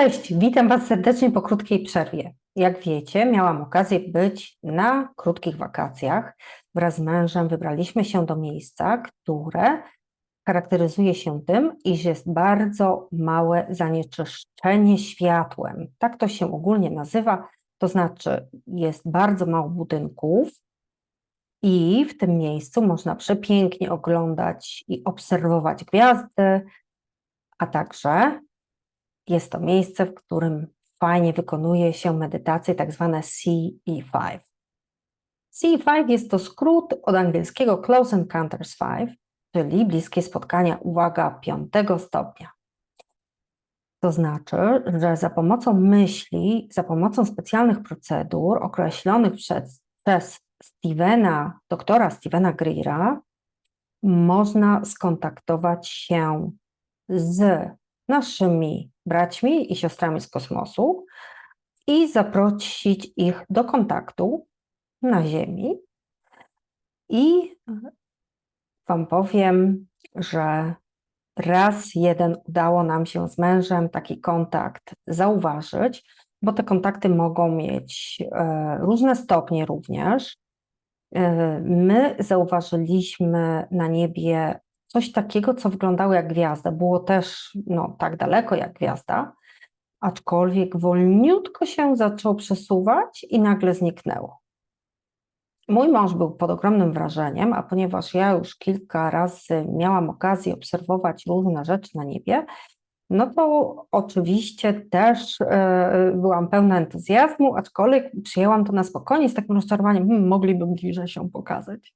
Cześć, witam Was serdecznie po krótkiej przerwie. Jak wiecie, miałam okazję być na krótkich wakacjach. Wraz z mężem wybraliśmy się do miejsca, które charakteryzuje się tym, iż jest bardzo małe zanieczyszczenie światłem. Tak to się ogólnie nazywa, to znaczy jest bardzo mało budynków i w tym miejscu można przepięknie oglądać i obserwować gwiazdy, a także jest to miejsce, w którym fajnie wykonuje się medytację, tak zwane CE5. CE5 jest to skrót od angielskiego Close Encounters 5, czyli bliskie spotkania, uwaga, piątego stopnia. To znaczy, że za pomocą myśli, za pomocą specjalnych procedur określonych przez, przez Stevena, doktora Stevena Greera, można skontaktować się z naszymi braćmi i siostrami z kosmosu i zaprosić ich do kontaktu na Ziemi. I Wam powiem, że raz jeden udało nam się z mężem taki kontakt zauważyć, bo te kontakty mogą mieć e, różne stopnie również. E, my zauważyliśmy na niebie coś takiego, co wyglądało jak gwiazda. Było też no, tak daleko jak gwiazda, aczkolwiek wolniutko się zaczęło przesuwać i nagle zniknęło. Mój mąż był pod ogromnym wrażeniem, a ponieważ ja już kilka razy miałam okazję obserwować różne rzeczy na niebie, no to oczywiście też e, byłam pełna entuzjazmu, aczkolwiek przyjęłam to na spokojnie z takim rozczarowaniem, hmm, mogliby bliżej się pokazać.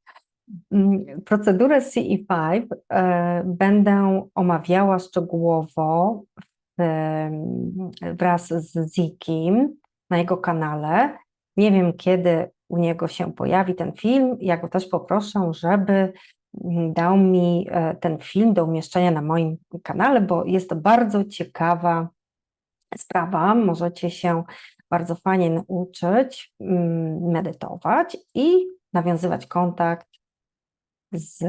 Mm, procedurę CE5 e, będę omawiała szczegółowo wraz z Zikim na jego kanale. Nie wiem, kiedy u niego się pojawi ten film. Ja go też poproszę, żeby dał mi e, ten film do umieszczenia na moim kanale, bo jest to bardzo ciekawa sprawa. Możecie się bardzo fajnie nauczyć mm, medytować i nawiązywać kontakt z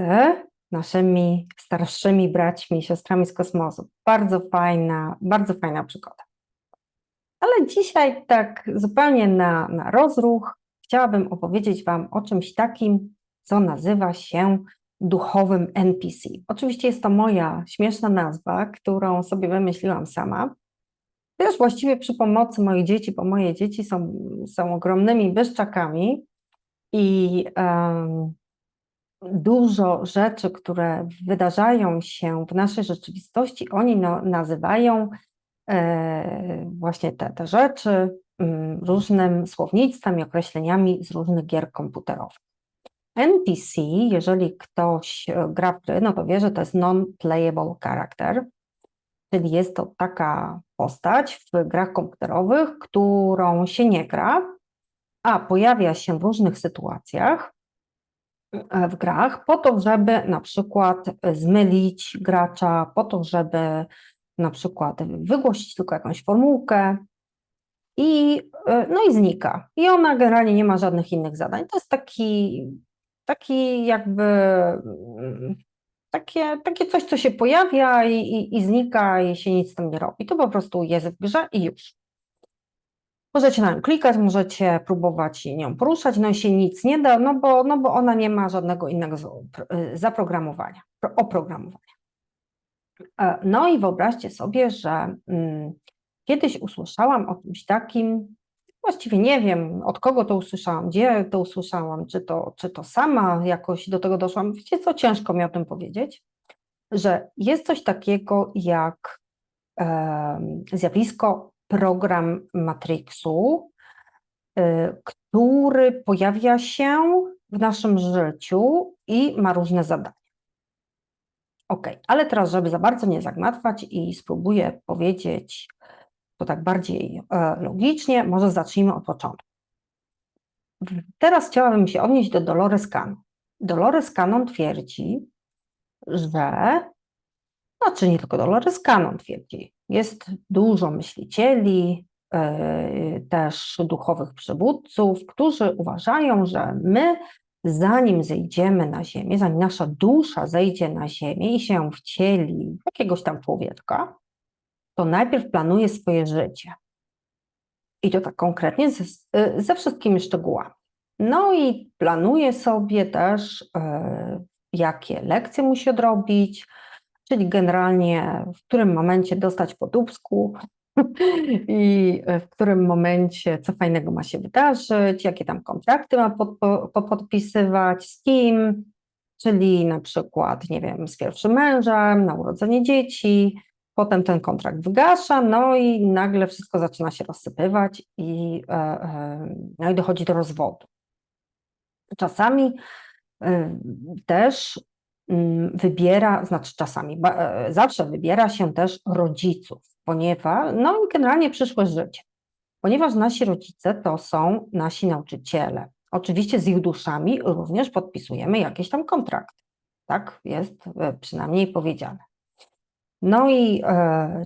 naszymi starszymi braćmi i siostrami z kosmosu. Bardzo fajna, bardzo fajna przygoda. Ale dzisiaj tak zupełnie na, na rozruch chciałabym opowiedzieć Wam o czymś takim, co nazywa się duchowym NPC. Oczywiście jest to moja śmieszna nazwa, którą sobie wymyśliłam sama. Też właściwie przy pomocy moich dzieci, bo moje dzieci są, są ogromnymi byszczakami i um, dużo rzeczy, które wydarzają się w naszej rzeczywistości, oni no, nazywają e, właśnie te, te rzeczy m, różnym słownictwem i określeniami z różnych gier komputerowych. NPC, jeżeli ktoś e, gra w gry, no to wie, że to jest non-playable character, czyli jest to taka postać w grach komputerowych, którą się nie gra, a pojawia się w różnych sytuacjach, w grach, po to, żeby na przykład zmylić gracza, po to, żeby na przykład wygłosić tylko jakąś formułkę i, e, no i znika. I ona generalnie nie ma żadnych innych zadań. To jest taki, taki jakby mm, takie, takie coś, co się pojawia i, i, i znika i się nic z tym nie robi. To po prostu jest w grze i już. Możecie na nią klikać, możecie próbować nią poruszać, no i się nic nie da, no bo, no bo ona nie ma żadnego innego y, zaprogramowania, oprogramowania. E, no i wyobraźcie sobie, że hmm, kiedyś usłyszałam o czymś takim, właściwie nie wiem od kogo to usłyszałam, gdzie to usłyszałam, czy to, czy to sama jakoś do tego doszłam, wiecie co, ciężko mi o tym powiedzieć, że jest coś takiego jak e, zjawisko program Matrixu, y, który pojawia się w naszym życiu i ma różne zadania. Ok, ale teraz, żeby za bardzo nie zagmatwać i spróbuję powiedzieć to tak bardziej e, logicznie, może zacznijmy od początku. Teraz chciałabym się odnieść do Dolores Cannon. Dolores Cannon twierdzi, że, znaczy nie tylko Dolores Cannon twierdzi, jest dużo myślicieli, e, też duchowych przywódców, którzy uważają, że my, zanim zejdziemy na Ziemię, zanim nasza dusza zejdzie na Ziemię i się wcieli jakiegoś tam człowieka, to najpierw planuje swoje życie. I to tak konkretnie ze, ze wszystkimi szczegółami. No i planuje sobie też, e, jakie lekcje musi odrobić, czyli generalnie w którym momencie dostać po dubsku i w którym momencie co fajnego ma się wydarzyć, jakie tam kontrakty ma pod, po, podpisywać, z kim, czyli na przykład, nie wiem, z pierwszym mężem, na urodzenie dzieci, potem ten kontrakt wygasza, no i nagle wszystko zaczyna się rozsypywać i, e, e, no i dochodzi do rozwodu. Czasami e, też wybiera, znaczy czasami, zawsze wybiera się też rodziców, ponieważ, no i generalnie przyszłe życie, ponieważ nasi rodzice to są nasi nauczyciele. Oczywiście z ich duszami również podpisujemy jakieś tam kontrakty. Tak jest przynajmniej powiedziane. No i e,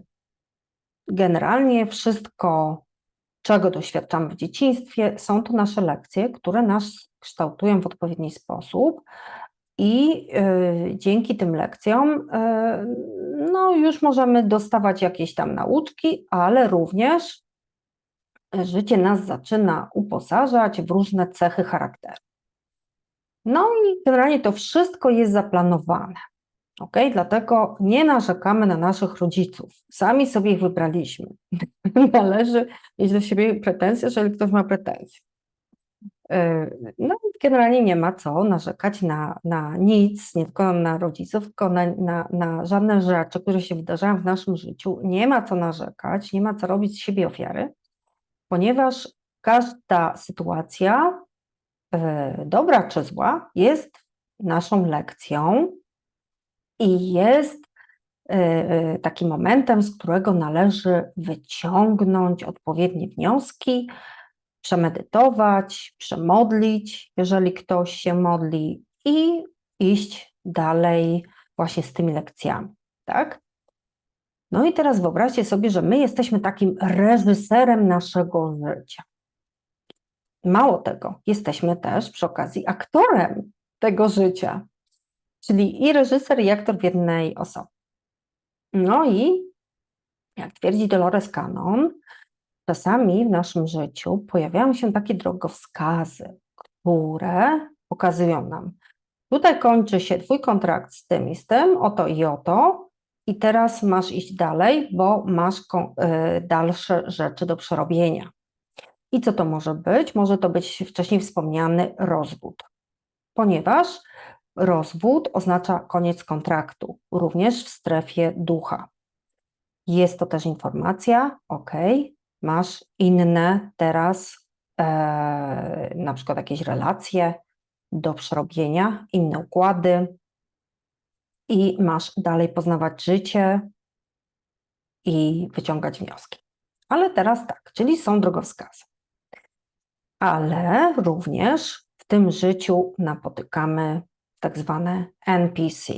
generalnie wszystko, czego doświadczamy w dzieciństwie, są to nasze lekcje, które nas kształtują w odpowiedni sposób. I y, dzięki tym lekcjom y, no już możemy dostawać jakieś tam nauczki, ale również życie nas zaczyna uposażać w różne cechy charakteru. No i generalnie to wszystko jest zaplanowane. Ok, dlatego nie narzekamy na naszych rodziców. Sami sobie ich wybraliśmy. Należy mieć do siebie pretensje, jeżeli ktoś ma pretensje. E, no, generalnie nie ma co narzekać na, na nic, nie tylko na rodziców, tylko na, na, na żadne rzeczy, które się wydarzają w naszym życiu. Nie ma co narzekać, nie ma co robić z siebie ofiary, ponieważ każda sytuacja, e, dobra czy zła, jest naszą lekcją i jest e, takim momentem, z którego należy wyciągnąć odpowiednie wnioski, przemedytować, przemodlić, jeżeli ktoś się modli, i iść dalej właśnie z tymi lekcjami, tak? No i teraz wyobraźcie sobie, że my jesteśmy takim reżyserem naszego życia. Mało tego, jesteśmy też przy okazji aktorem tego życia, czyli i reżyser, i aktor w jednej osobie. No i jak twierdzi Dolores Cannon, czasami w naszym życiu pojawiają się takie drogowskazy, które pokazują nam, tutaj kończy się Twój kontrakt z tym i z tym, oto i oto, i teraz masz iść dalej, bo masz y, dalsze rzeczy do przerobienia. I co to może być? Może to być wcześniej wspomniany rozwód, ponieważ rozwód oznacza koniec kontraktu, również w strefie ducha. Jest to też informacja, ok, masz inne teraz, e, na przykład jakieś relacje do przerobienia, inne układy i masz dalej poznawać życie i wyciągać wnioski. Ale teraz tak, czyli są drogowskazy. Ale również w tym życiu napotykamy tak zwane NPC.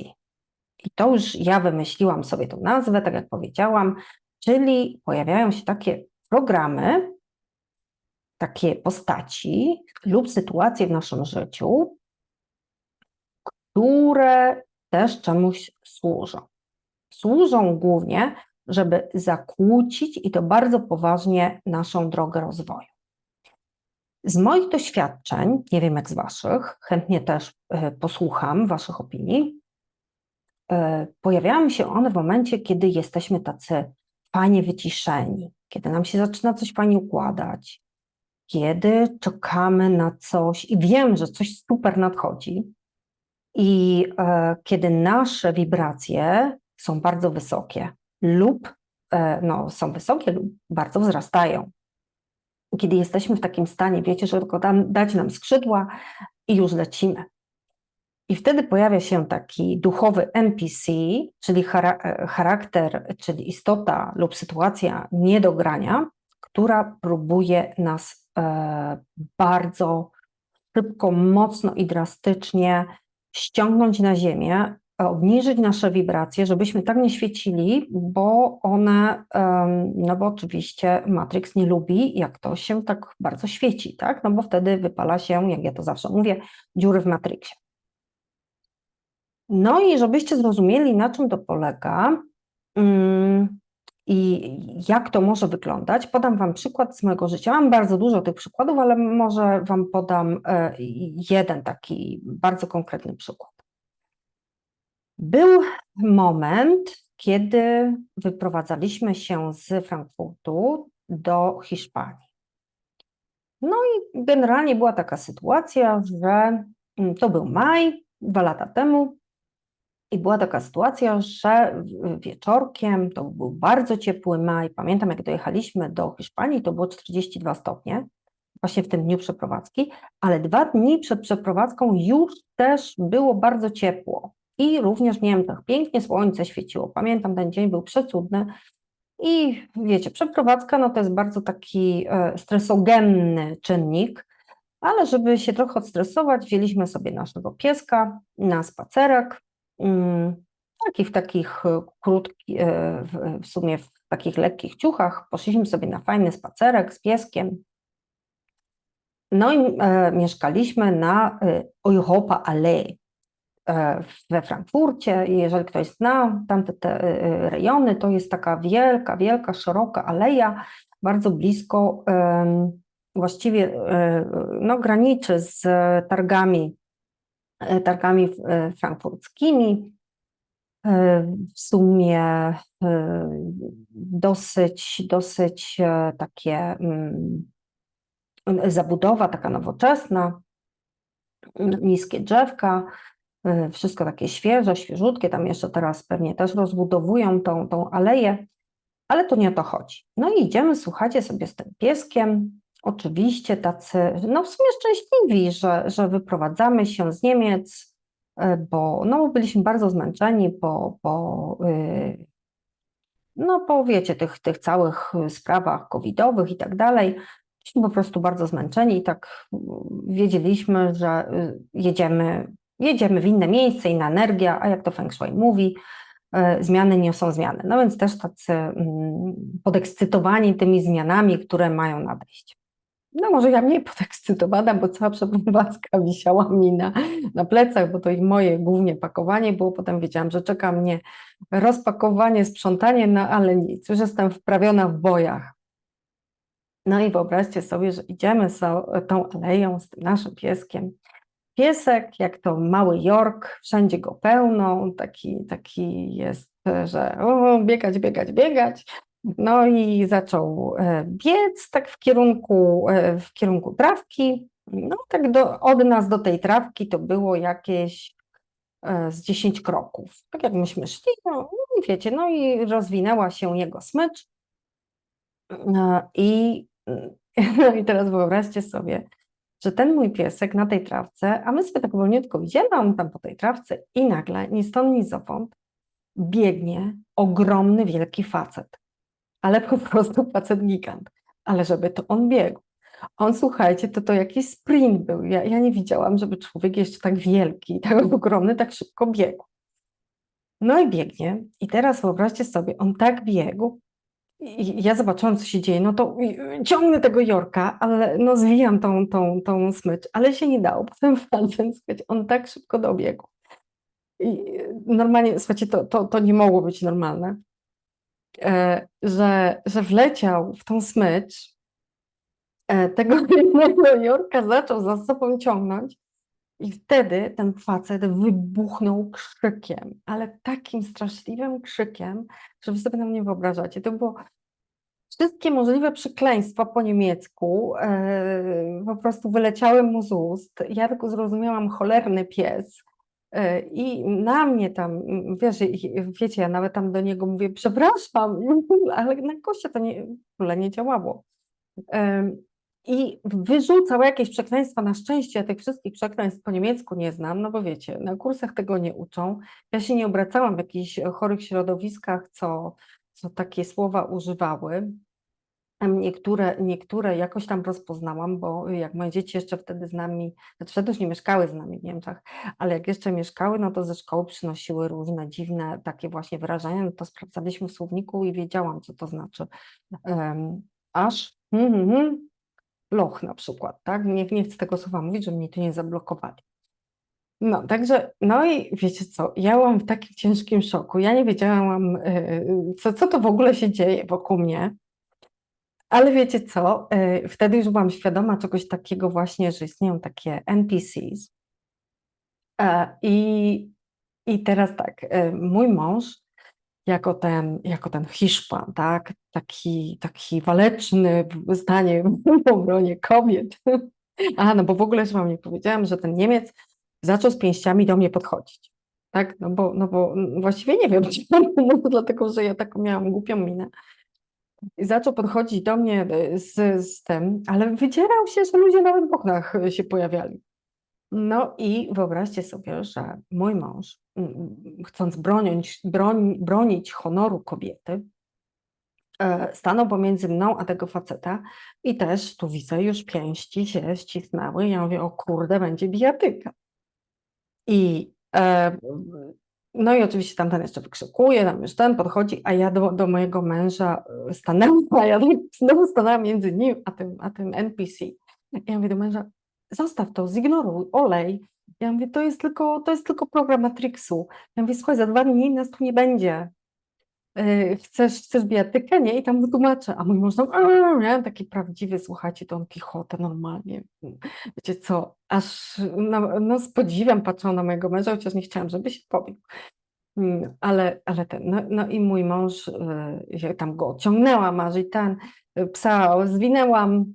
I to już ja wymyśliłam sobie tą nazwę, tak jak powiedziałam, czyli pojawiają się takie programy, takie postaci lub sytuacje w naszym życiu, które też czemuś służą. Służą głównie, żeby zakłócić i to bardzo poważnie naszą drogę rozwoju. Z moich doświadczeń, nie wiem jak z Waszych, chętnie też e, posłucham Waszych opinii, e, pojawiają się one w momencie, kiedy jesteśmy tacy fajnie wyciszeni, kiedy nam się zaczyna coś fajnie układać, kiedy czekamy na coś i wiem, że coś super nadchodzi, i e, kiedy nasze wibracje są bardzo wysokie lub e, no, są wysokie lub bardzo wzrastają. Kiedy jesteśmy w takim stanie, wiecie, że tylko dać nam skrzydła i już lecimy. I wtedy pojawia się taki duchowy NPC, czyli e, charakter, czyli istota lub sytuacja nie do grania, która próbuje nas e, bardzo szybko, mocno i drastycznie ściągnąć na ziemię, obniżyć nasze wibracje, żebyśmy tak nie świecili, bo one, no bo oczywiście Matrix nie lubi, jak to się tak bardzo świeci, tak? No bo wtedy wypala się, jak ja to zawsze mówię, dziury w Matrixie. No i żebyście zrozumieli, na czym to polega, mm, I jak to może wyglądać? Podam Wam przykład z mojego życia. Mam bardzo dużo tych przykładów, ale może Wam podam e, jeden taki bardzo konkretny przykład. Był moment, kiedy wyprowadzaliśmy się z Frankfurtu do Hiszpanii. No i generalnie była taka sytuacja, że mm, to był maj, dwa lata temu, i była taka sytuacja, że wieczorkiem, to był bardzo ciepły maj, pamiętam jak dojechaliśmy do Hiszpanii, to było 42 stopnie, właśnie w tym dniu przeprowadzki, ale dwa dni przed przeprowadzką już też było bardzo ciepło. I również w Niemczech pięknie słońce świeciło. Pamiętam, ten dzień był przecudny. I wiecie, przeprowadzka no to jest bardzo taki e, stresogenny czynnik, ale żeby się trochę odstresować, wzięliśmy sobie naszego pieska na spacerek, mm, taki w takich e, krótkich, e, w sumie w takich lekkich ciuchach, poszliśmy sobie na fajny spacerek z pieskiem. No i e, mieszkaliśmy na e, Europa Allee. E, we Frankfurcie. Jeżeli ktoś zna tamte te e, e, rejony, to jest taka wielka, wielka, szeroka aleja, bardzo blisko właściwie no, graniczy z targami, targami frankfurckimi. W sumie dosyć, dosyć takie mm, zabudowa, taka nowoczesna, niskie drzewka, wszystko takie świeże, świeżutkie, tam jeszcze teraz pewnie też rozbudowują tą, tą aleję, ale to nie o to chodzi. No i idziemy, słuchajcie, sobie z tym pieskiem, oczywiście tacy, no w sumie szczęśliwi, że, że wyprowadzamy się z Niemiec, y, bo no, byliśmy bardzo zmęczeni po, po y, no po wiecie, tych, tych całych sprawach covidowych i tak dalej, byliśmy po prostu bardzo zmęczeni i tak wiedzieliśmy, że jedziemy jedziemy w inne miejsce, inna energia, a jak to Feng Shui mówi, e, zmiany niosą zmiany. No więc też tacy mm, podekscytowani tymi zmianami, które mają nadejść. No może ja mniej podekscytowana, bo cała przeprowadzka wisiała mi na, na plecach, bo to i moje głównie pakowanie było. Potem wiedziałam, że czeka mnie rozpakowanie, sprzątanie, no ale nic, już jestem wprawiona w bojach. No i wyobraźcie sobie, że idziemy z tą aleją z tym naszym pieskiem piesek, jak to mały York, wszędzie go pełno, taki, taki jest, że o, biegać, biegać, biegać. No i zaczął e, biec tak w kierunku, e, w kierunku trawki. No tak do, od nas do tej trawki to było jakieś e, z 10 kroków. Tak jak myśmy szli, no wiecie, no i rozwinęła się jego smycz. I, no i teraz wyobraźcie sobie, że ten mój piesek na tej trawce, a my sobie tak wolniutko idziemy, a on tam po tej trawce i nagle, ni stąd, ni zowąd, biegnie ogromny, wielki facet. Ale po prostu facet gigant. Ale żeby to on biegł. On, słuchajcie, to to jakiś sprint był. Ja, ja nie widziałam, żeby człowiek jeszcze tak wielki, tak ogromny, tak szybko biegł. No i biegnie. I teraz wyobraźcie sobie, on tak biegł, i ja zobaczyłam, co się dzieje, no to ciągnę tego Jorka, ale no zwijam tą, tą, tą smycz, ale się nie dało. Potem facet, słuchajcie, on tak szybko dobiegł. I normalnie, słuchajcie, to, to, to nie mogło być normalne, że, że wleciał w tą smycz, e, tego jednego Jorka zaczął za sobą ciągnąć i wtedy ten facet wybuchnął krzykiem, ale takim straszliwym krzykiem, że wy sobie nam nie wyobrażacie. To było wszystkie możliwe przekleństwa po niemiecku, e, po prostu wyleciały mu z ust. Ja tylko zrozumiałam cholerny pies. E, I na mnie tam, wiesz, wiecie, ja nawet tam do niego mówię, przepraszam, ale na koście to nie, w ogóle nie działało. I wyrzucał jakieś przekleństwa. Na szczęście ja tych wszystkich przekleństw po niemiecku nie znam, no bo wiecie, na kursach tego nie uczą. Ja się nie obracałam w jakichś chorych środowiskach, co, co takie słowa używały. Niektóre, niektóre jakoś tam rozpoznałam, bo jak moje dzieci jeszcze wtedy z nami, znaczy wtedy już nie mieszkały z nami w Niemczech, ale jak jeszcze mieszkały, no to ze szkoły przynosiły różne dziwne takie właśnie wyrażenia, no to sprawdzaliśmy w słowniku i wiedziałam, co to znaczy. Um, aż, mm, mm, loch na przykład, tak? Nie, nie chcę tego słowa mówić, żeby mnie tu nie zablokowali. No, także, no i wiecie co, ja byłam w takim ciężkim szoku. Ja nie wiedziałam, y, co, co to w ogóle się dzieje wokół mnie. Ale wiecie co, y, wtedy już byłam świadoma czegoś takiego właśnie, że istnieją takie NPCs. E, I, i teraz tak, y, mój mąż jako ten, jako ten Hiszpan, tak, taki, taki waleczny w stanie w obronie kobiet. A, no bo w ogóle, że wam nie powiedziałam, że ten Niemiec zaczął z pięściami do mnie podchodzić. Tak, no bo, no bo właściwie nie wiem, może dlatego, że ja taką miałam głupią minę. Zaczął podchodzić do mnie e, z, z tym, ale wydzierał się, że ludzie nawet w oknach e, się pojawiali. No i wyobraźcie sobie, że mój mąż, chcąc bronić, broń, bronić honoru kobiety, e, stanął pomiędzy mną a tego faceta i też tu widzę już pięści się ścisnęły. Ja mówię, o kurde, będzie bijatyka. I no i oczywiście tamten jeszcze wykrzykuje, tam już ten podchodzi, a ja do, do mojego męża e, stanęłam, a ja znowu stanęłam między nim a tym, a tym NPC. Ja mówię do męża, zostaw to, zignoruj, olej. Ja mówię, to jest tylko, to jest tylko program Matrixu. Ja mówię, słuchaj, za dwa dni nas tu nie będzie. Yy, chcesz, chcesz bijatykę, nie? I tam wytłumaczę, a mój mąż tam, nie? taki prawdziwy, słuchajcie, Don Quixote normalnie. Wiecie co, aż no, no z podziwem patrzą na mojego męża, chociaż nie chciałam, żeby się pobił. Mm, ale, ale ten, no, no i mój mąż, ja tam go ciągnęłam, aż i ten, yy, psa zwinęłam,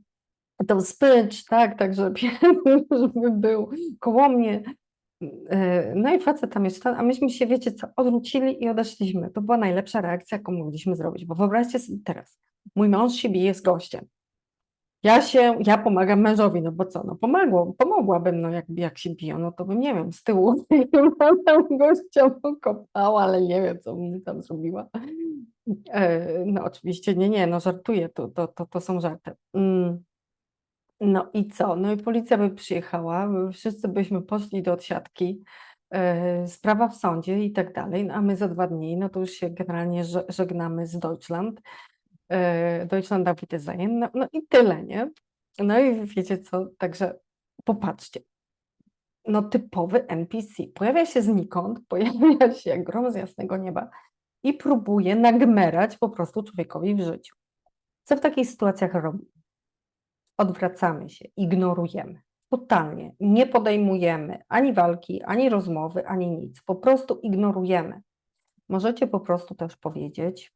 tą spycz, tak, tak, żeby, żeby był koło mnie. E, no i facet tam jest, a myśmy się, wiecie co, odwrócili i odeszliśmy. To była najlepsza reakcja, jaką mogliśmy zrobić, bo wyobraźcie sobie teraz, mój mąż się bije z gościem. Ja się, ja pomagam mężowi, no bo co, no pomogło, pomogłabym, no jak, jak się biją, no to bym, nie wiem, z tyłu tam gościa pokopała, ale nie wiem, co bym tam zrobiła. E, no oczywiście nie, nie, no żartuję, to, to, to, to są żarty. Mm. No i co? No i policja by przyjechała, wszyscy byśmy poszli do odsiadki, e, sprawa w sądzie i tak dalej, no a my za dwa dni, no to już się generalnie żegnamy z Deutschland, e, Deutschland auf no, no i tyle, nie? No i wiecie co, także popatrzcie, no typowy NPC, pojawia się znikąd, pojawia się jak grom z jasnego nieba i próbuje nagmerać po prostu człowiekowi w życiu. Co w takich sytuacjach robi? Odwracamy się, ignorujemy. Totalnie. Nie podejmujemy ani walki, ani rozmowy, ani nic. Po prostu ignorujemy. Możecie po prostu też powiedzieć,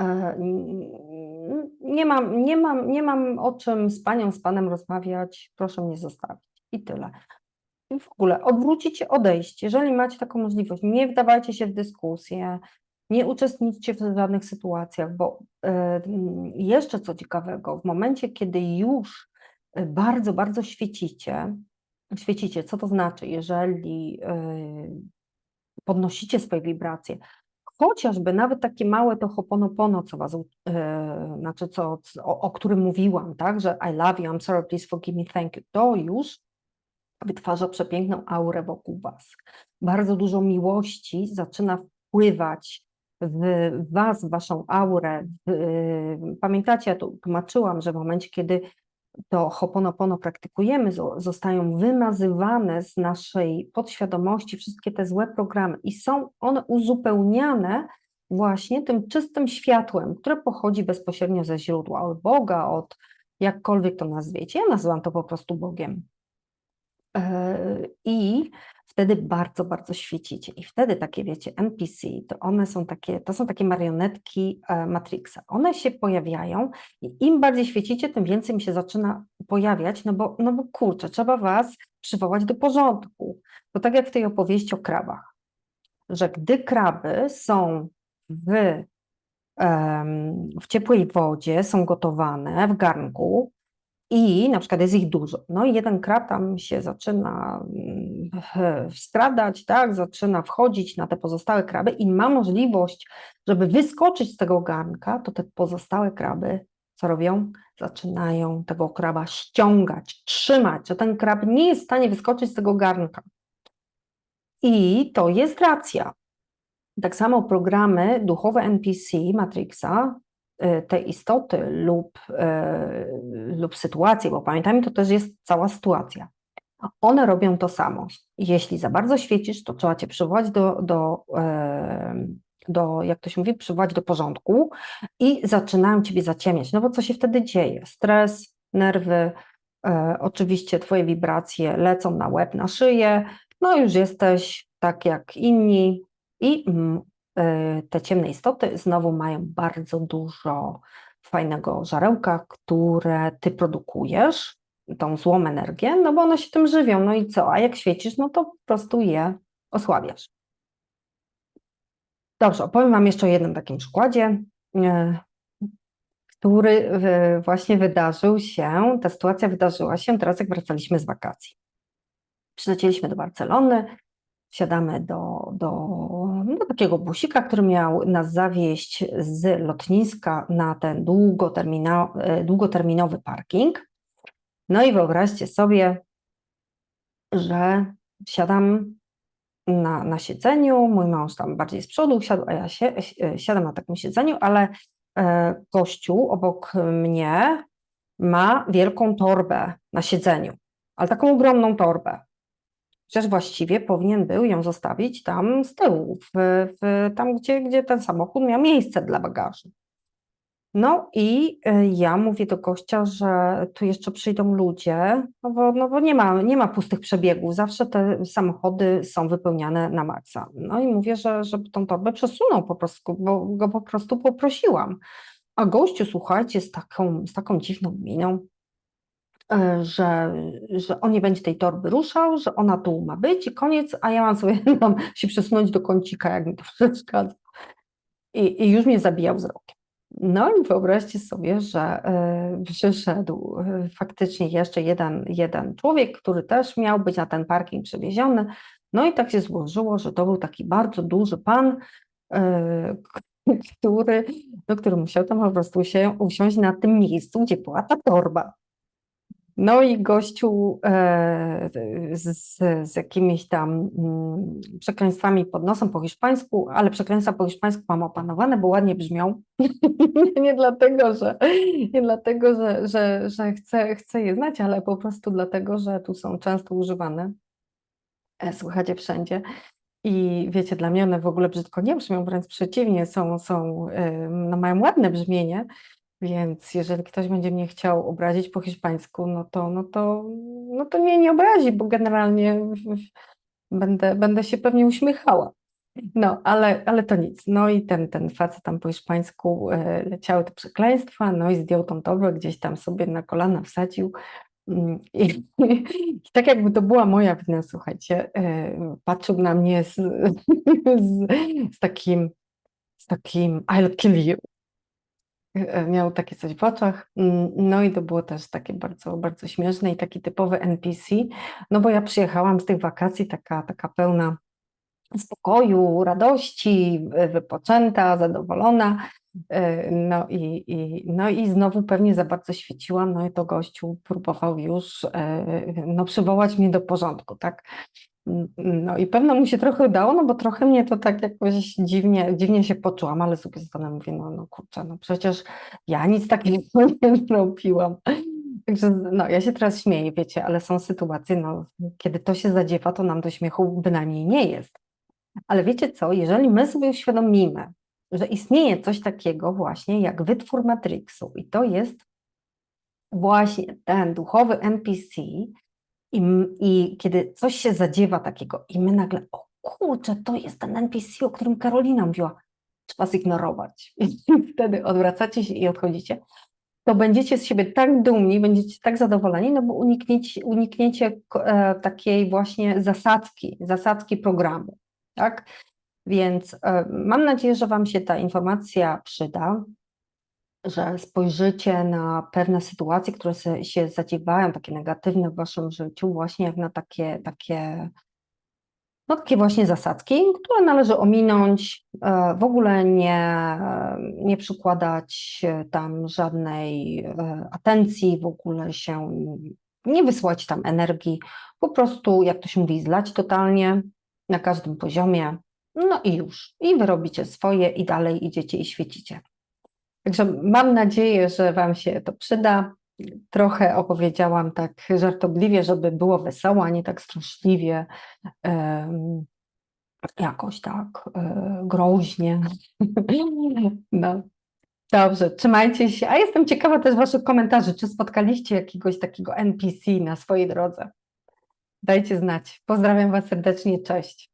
e, nie mam, nie, mam, nie mam o czym z panią, z panem rozmawiać, proszę mnie zostawić. I tyle. W ogóle odwrócić odejść. Jeżeli macie taką możliwość, nie wdawajcie się w dyskusję, nie uczestniczcie w żadnych sytuacjach, bo e, jeszcze co ciekawego, w momencie, kiedy już e, bardzo, bardzo świecicie, świecicie, co to znaczy, jeżeli e, podnosicie swoje wibracje, chociażby nawet takie małe to hoponopono, co was, znaczy co, o, o którym mówiłam, tak, że I love you, I'm sorry, please forgive me, thank you, to już wytwarza przepiękną aurę wokół was. Bardzo dużo miłości zaczyna wpływać w Was, w Waszą aurę. Pamiętacie, ja tu tłumaczyłam, że w momencie, kiedy to hoponopono praktykujemy, zostają wymazywane z naszej podświadomości wszystkie te złe programy i są one uzupełniane właśnie tym czystym światłem, które pochodzi bezpośrednio ze źródła, od Boga, od jakkolwiek to nazwiecie. Ja nazywam to po prostu Bogiem. E, I wtedy bardzo, bardzo świecicie. I wtedy takie, wiecie, NPC, to one są takie, to są takie marionetki e, Matrixa. One się pojawiają i im bardziej świecicie, tym więcej mi się zaczyna pojawiać, no bo, no bo kurczę, trzeba was przywołać do porządku. To tak jak w tej opowieści o krabach, że gdy kraby są w, w ciepłej wodzie, są gotowane w garnku, i na przykład jest ich dużo. No i jeden krab tam się zaczyna mm, wstradać, tak, zaczyna wchodzić na te pozostałe kraby i ma możliwość, żeby wyskoczyć z tego garnka, to te pozostałe kraby co robią? Zaczynają tego kraba ściągać, trzymać, że ten krab nie jest w stanie wyskoczyć z tego garnka. I to jest racja. Tak samo programy duchowe NPC Matrixa te istoty lub, y, lub sytuacje, bo pamiętajmy, to też jest cała sytuacja. one robią to samo. Jeśli za bardzo świecisz, to trzeba cię przywołać do, do, e, do, jak to się mówi, przywołać do porządku i zaczynają ciebie zaciemniać. No bo co się wtedy dzieje? Stres, nerwy, e, oczywiście twoje wibracje lecą na łeb, na szyję, no już jesteś tak jak inni i mm, te ciemne istoty znowu mają bardzo dużo fajnego żarełka, które ty produkujesz, tą złą energię, no bo one się tym żywią, no i co? A jak świecisz, no to po prostu je osłabiasz. Dobrze, opowiem Wam jeszcze o jednym takim przykładzie, e, który właśnie wydarzył się, ta sytuacja wydarzyła się teraz, jak wracaliśmy z wakacji. Przylecieliśmy do Barcelony, wsiadamy do, do, do takiego busika, który miał nas zawieźć z lotniska na ten długotermino, e, długoterminowy parking. No i wyobraźcie sobie, że siadam na, na siedzeniu, mój mąż tam bardziej z przodu siadł, a ja się, siadam na takim siedzeniu, ale e, gościu obok mnie ma wielką torbę na siedzeniu, ale taką ogromną torbę. Przecież właściwie powinien był ją zostawić tam z tyłu, w, w, tam gdzie, gdzie ten samochód miał miejsce dla bagaży. No i e, ja mówię do gościa, że tu jeszcze przyjdą ludzie, no bo, no bo nie, ma, nie ma pustych przebiegów, zawsze te samochody są wypełniane na maksa. No i mówię, że żeby tą torbę przesunął po prostu, bo go po prostu poprosiłam. A gościu, słuchajcie, z taką, z taką dziwną miną, że, że on nie będzie tej torby ruszał, że ona tu ma być i koniec, a ja mam sobie mam się przesunąć do kącika, jak mi to przeszkadza. I, i już mnie zabijał wzrokiem. No i wyobraźcie sobie, że e, przyszedł e, faktycznie jeszcze jeden, jeden człowiek, który też miał być na ten parking przewieziony. No i tak się złożyło, że to był taki bardzo duży pan, e, który, no, który musiał tam po prostu się usiąść na tym miejscu, gdzie była ta torba. No i gościu e, z, z jakimiś tam mm, przekleństwami pod nosem po hiszpańsku, ale przekleństwa po hiszpańsku mam opanowane, bo ładnie brzmią. nie dlatego, że, nie dlatego, że, że, że chcę, chcę je znać, ale po prostu dlatego, że tu są często używane. E, Słychacie wszędzie. I wiecie, dla mnie one w ogóle brzydko nie brzmią, wręcz przeciwnie, są, są, no mają ładne brzmienie, więc jeżeli ktoś będzie mnie chciał obrazić po hiszpańsku, no to, no to, no to mnie nie obrazi, bo generalnie będę, będę się pewnie uśmiechała. No, ale, ale to nic. No i ten, ten facet tam po hiszpańsku e, leciały te przekleństwa, no i zdjął tą torbę, gdzieś tam sobie na kolana wsadził. Mm, I, i tak jakby to była moja wina, słuchajcie, e, patrzył na mnie z, z, z takim, z takim I'll kill you. E, miał takie coś w oczach, mm, no i to było też takie bardzo, bardzo śmieszne i taki typowy NPC, no bo ja przyjechałam z tych wakacji taka, taka pełna spokoju, radości, wypoczęta, zadowolona, e, no i, i, no i znowu pewnie za bardzo świeciłam, no i to gościu próbował już e, no, przywołać mnie do porządku, tak? No i pewno mu się trochę udało, no bo trochę mnie to tak jakoś dziwnie, dziwnie się poczułam, ale z drugiej strony mówię, no, no kurczę, no przecież ja nic takiego nie zrobiłam. Także no, ja się teraz śmieję, wiecie, ale są sytuacje, no, kiedy to się zadziewa, to nam do śmiechu bynajmniej nie jest. Ale wiecie co, jeżeli my sobie uświadomimy, że istnieje coś takiego właśnie jak wytwór Matrixu i to jest właśnie ten duchowy NPC, i, I kiedy coś się zadziewa takiego i my nagle, o kurczę, to jest ten NPC, o którym Karolina mówiła, trzeba zignorować. I wtedy odwracacie się i odchodzicie, to będziecie z siebie tak dumni, będziecie tak zadowoleni, no bo unikniecie, unikniecie e, takiej właśnie zasadzki, zasadzki programu, tak? Więc e, mam nadzieję, że Wam się ta informacja przyda że spojrzycie na pewne sytuacje, które się zadziewają, takie negatywne w waszym życiu, właśnie jak na takie, takie, no takie właśnie zasadzki, które należy ominąć, e, w ogóle nie, nie przykładać tam żadnej e, atencji, w ogóle się nie wysłać tam energii, po prostu, jak to się mówi, zlać totalnie na każdym poziomie, no i już. I wy robicie swoje i dalej idziecie i świecicie. Także mam nadzieję, że Wam się to przyda. trochę opowiedziałam tak żartobliwie, żeby było wesoło, a nie tak straszliwie, jakoś tak e, groźnie. No. Dobrze, trzymajcie się. A jestem ciekawa też Waszych komentarzy. Czy spotkaliście jakiegoś takiego NPC na swojej drodze? Dajcie znać. Pozdrawiam Was serdecznie. Cześć.